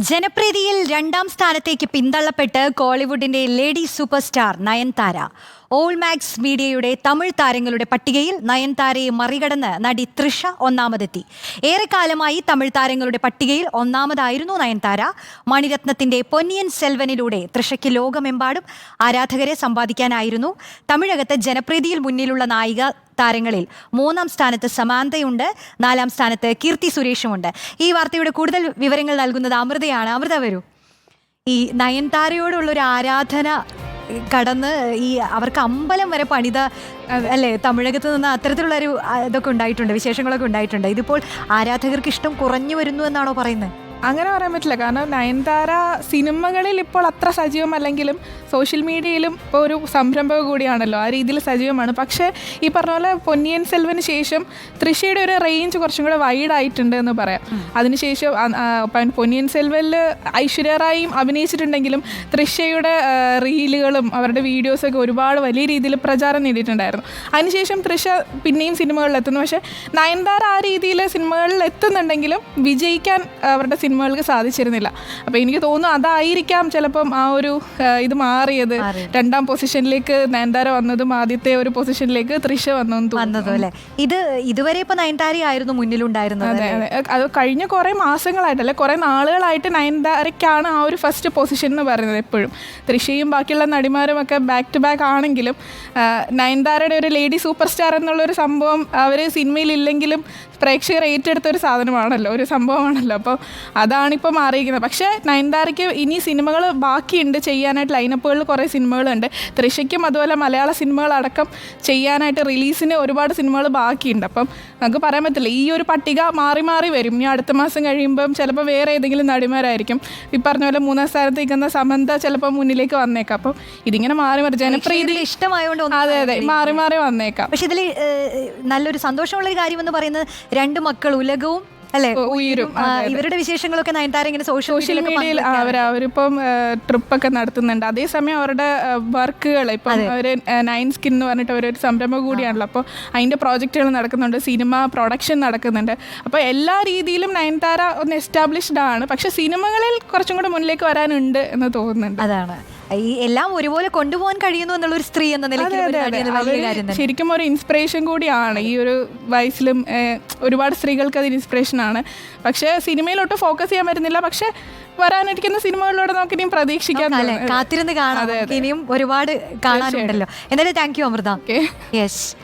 ജനപ്രീതിയിൽ രണ്ടാം സ്ഥാനത്തേക്ക് പിന്തള്ളപ്പെട്ട് കോളിവുഡിന്റെ lady super star Nayanthara. Ormax മീഡിയയുടെ തമിഴ് താരങ്ങളുടെ പട്ടികയിൽ നയൻതാരയെ മറികടന്ന് നടി തൃഷ ഒന്നാമതെത്തി. ഏറെക്കാലമായി തമിഴ് താരങ്ങളുടെ പട്ടികയിൽ ഒന്നാമതായിരുന്നു നയൻതാര. മണിരത്നത്തിന്റെ പൊന്നിയൻ സെൽവനിലൂടെ തൃഷയ്ക്ക് ലോകമെമ്പാടും ആരാധകരെ സമ്പാദിക്കാനായിരുന്നു. തമിഴകത്ത് ജനപ്രീതിയിൽ മുന്നിലുള്ള നായിക താരങ്ങളിൽ മൂന്നാം സ്ഥാനത്ത് സമാന്തയുണ്ട് നാലാം സ്ഥാനത്ത് കീർത്തി സുരേഷുമുണ്ട്. ഈ വാർത്തയുടെ കൂടുതൽ വിവരങ്ങൾ നൽകുന്നത് അമൃതയാണ്. അമൃത വരൂ. ഈ നയൻതാരയോടുള്ളൊരു ആരാധന കടന്ന് ഈ അവർക്ക് അമ്പലം വരെ പണിത അല്ലേ തമിഴകത്ത് നിന്ന് അത്തരത്തിലുള്ളൊരു ഇതൊക്കെ ഉണ്ടായിട്ടുണ്ട് വിശേഷങ്ങളൊക്കെ ഉണ്ടായിട്ടുണ്ട്. ഇതിപ്പോൾ ആരാധകർക്ക് ഇഷ്ടം കുറഞ്ഞു വരുന്നു എന്നാണോ പറയുന്നത്? അങ്ങനെ പറയാൻ പറ്റില്ല. കാരണം നയൻതാര സിനിമകളിൽ ഇപ്പോൾ അത്ര സജീവമല്ലെങ്കിലും സോഷ്യൽ മീഡിയയിലും ഇപ്പോൾ ഒരു സംരംഭക കൂടിയാണല്ലോ. ആ രീതിയിൽ സജീവമാണ്. പക്ഷേ ഈ പറഞ്ഞ പോലെ പൊന്നിയൻ സെൽവന് ശേഷം തൃശ്ശയുടെ ഒരു റേഞ്ച് കുറച്ചും കൂടെ വൈഡ് ആയിട്ടുണ്ട് എന്ന് പറയാം. അതിനുശേഷം പൊന്നിയൻ സെൽവനിൽ ഐശ്വര്യ റായും അഭിനയിച്ചിട്ടുണ്ടെങ്കിലും തൃശ്ശയുടെ റീലുകളും അവരുടെ വീഡിയോസൊക്കെ ഒരുപാട് വലിയ രീതിയിൽ പ്രചാരം നേടിയിട്ടുണ്ടായിരുന്നു. അതിനുശേഷം തൃശ പിന്നെയും സിനിമകളിൽ എത്തുന്നു പക്ഷേ നയൻതാര ആ രീതിയിൽ സിനിമകളിൽ എത്തുന്നുണ്ടെങ്കിലും വിജയിക്കാൻ അവരുടെ സിനിമകൾക്ക് സാധിച്ചിരുന്നില്ല. അപ്പോൾ എനിക്ക് തോന്നുന്നു അതായിരിക്കാം ചിലപ്പം ആ ഒരു ഇത് മാറിയത്. രണ്ടാം പൊസിഷനിലേക്ക് നയൻതാര വന്നതും ആദ്യത്തെ ഒരു പൊസിഷനിലേക്ക് തൃശ വന്നു തോന്നുന്നു. വന്നതും അല്ലേ? ഇത് ഇതുവരെ ഇപ്പൊ നയൻതാര ആയിരുന്നു മുന്നിലുണ്ടായിരുന്നത് അതെ അതെ. അത് കഴിഞ്ഞ കുറേ മാസങ്ങളായിട്ടല്ലേ കുറെ നാളുകളായിട്ട് നയൻതാരയ്ക്കാണ് ആ ഒരു ഫസ്റ്റ് പൊസിഷൻ എന്ന് പറയുന്നത് എപ്പോഴും. തൃശയും ബാക്കിയുള്ള നടിമാരും ഒക്കെ ബാക്ക് ടു ബാക്ക് ആണെങ്കിലും നയൻതാരയുടെ ഒരു ലേഡി സൂപ്പർ സ്റ്റാർ എന്നുള്ളൊരു സംഭവം അവർ സിനിമയിലില്ലെങ്കിലും പ്രേക്ഷകർ ഏറ്റെടുത്ത ഒരു സാധനമാണല്ലോ ഒരു സംഭവമാണല്ലോ. അപ്പോൾ അതാണിപ്പോൾ മാറിയിരിക്കുന്നത്. പക്ഷേ നയൻതാരയ്ക്ക് ഇനി സിനിമകൾ ബാക്കിയുണ്ട്. ചെയ്യാനായിട്ട് ലൈനപ്പുകളിൽ കുറേ സിനിമകളുണ്ട്. തൃശയ്ക്കും അതുപോലെ മലയാള സിനിമകളടക്കം ചെയ്യാനായിട്ട് റിലീസിന് ഒരുപാട് സിനിമകൾ ബാക്കിയുണ്ട്. അപ്പം നമുക്ക് പറയാൻ പറ്റില്ല. ഈ ഒരു പട്ടിക മാറി മാറി വരും. ഇനി അടുത്ത മാസം കഴിയുമ്പം ചിലപ്പോൾ വേറെ ഏതെങ്കിലും നടിമാരായിരിക്കും. ഈ പറഞ്ഞ പോലെ മൂന്നാം സ്ഥാനത്ത് നിൽക്കുന്ന സമന്ത ചിലപ്പോൾ മുന്നിലേക്ക് വന്നേക്കാം. അപ്പം ഇതിങ്ങനെ മാറി മാറി ജനപ്രീതി ഇഷ്ടമായതുകൊണ്ട് അതെ അതെ. മാറി മാറി വന്നേക്കാം. പക്ഷേ ഇതിൽ നല്ലൊരു സന്തോഷമുള്ള ഒരു കാര്യം എന്ന് പറയുന്നത് രണ്ട് മക്കൾ ഉലകവും അല്ലെ? ഉയരും. ഇവരുടെ വിശേഷങ്ങളൊക്കെ നയൻതാര ഇങ്ങനെ സോഷ്യൽ സോഷ്യൽ മീഡിയയിൽ അവർ അവരിപ്പം ട്രിപ്പൊക്കെ നടത്തുന്നുണ്ട്. അതേസമയം അവരുടെ വർക്കുകൾ ഇപ്പം അവർ നയൻ സ്കിൻ എന്ന് പറഞ്ഞിട്ട് അവരൊരു സംരംഭം കൂടിയാണല്ലോ. അപ്പോൾ അതിന്റെ പ്രോജക്റ്റുകൾ നടക്കുന്നുണ്ട്. സിനിമ പ്രൊഡക്ഷൻ നടക്കുന്നുണ്ട്. അപ്പോൾ എല്ലാ രീതിയിലും നയൻതാര ഒന്ന് എസ്റ്റാബ്ലിഷ്ഡ് ആണ്. പക്ഷെ സിനിമകളിൽ കുറച്ചും കൂടെ മുന്നിലേക്ക് വരാനുണ്ട് എന്ന് തോന്നുന്നുണ്ട്. അതാണ്. ഈ എല്ലാം ഒരുപോലെ കൊണ്ടുപോകാൻ കഴിയുന്നു എന്നുള്ള ഒരു സ്ത്രീ എന്ന നിലയ്ക്ക് ഒരു വലിയ കാര്യം തന്നെ. ശരിക്കും ഒരു ഇൻസ്പിറേഷൻ കൂടിയാണ്. ഈ ഒരു വയസ്സിലും ഏഹ്, ഒരുപാട് സ്ത്രീകൾക്ക് അത് ഇൻസ്പിറേഷൻ ആണ്. പക്ഷേ സിനിമയിലോട്ട് ഫോക്കസ് ചെയ്യാൻ പറ്റുന്നില്ല. പക്ഷേ വരാനിരിക്കുന്ന സിനിമകളിലൂടെ നമുക്ക് ഇനിയും പ്രതീക്ഷിക്കാം അല്ലെ കാത്തിരുന്ന് കാണാം. നമുക്ക് ഇനിയും ഒരുപാട് കാണാനുണ്ടല്ലോ. എന്തായാലും താങ്ക് യു അമൃത. യെസ്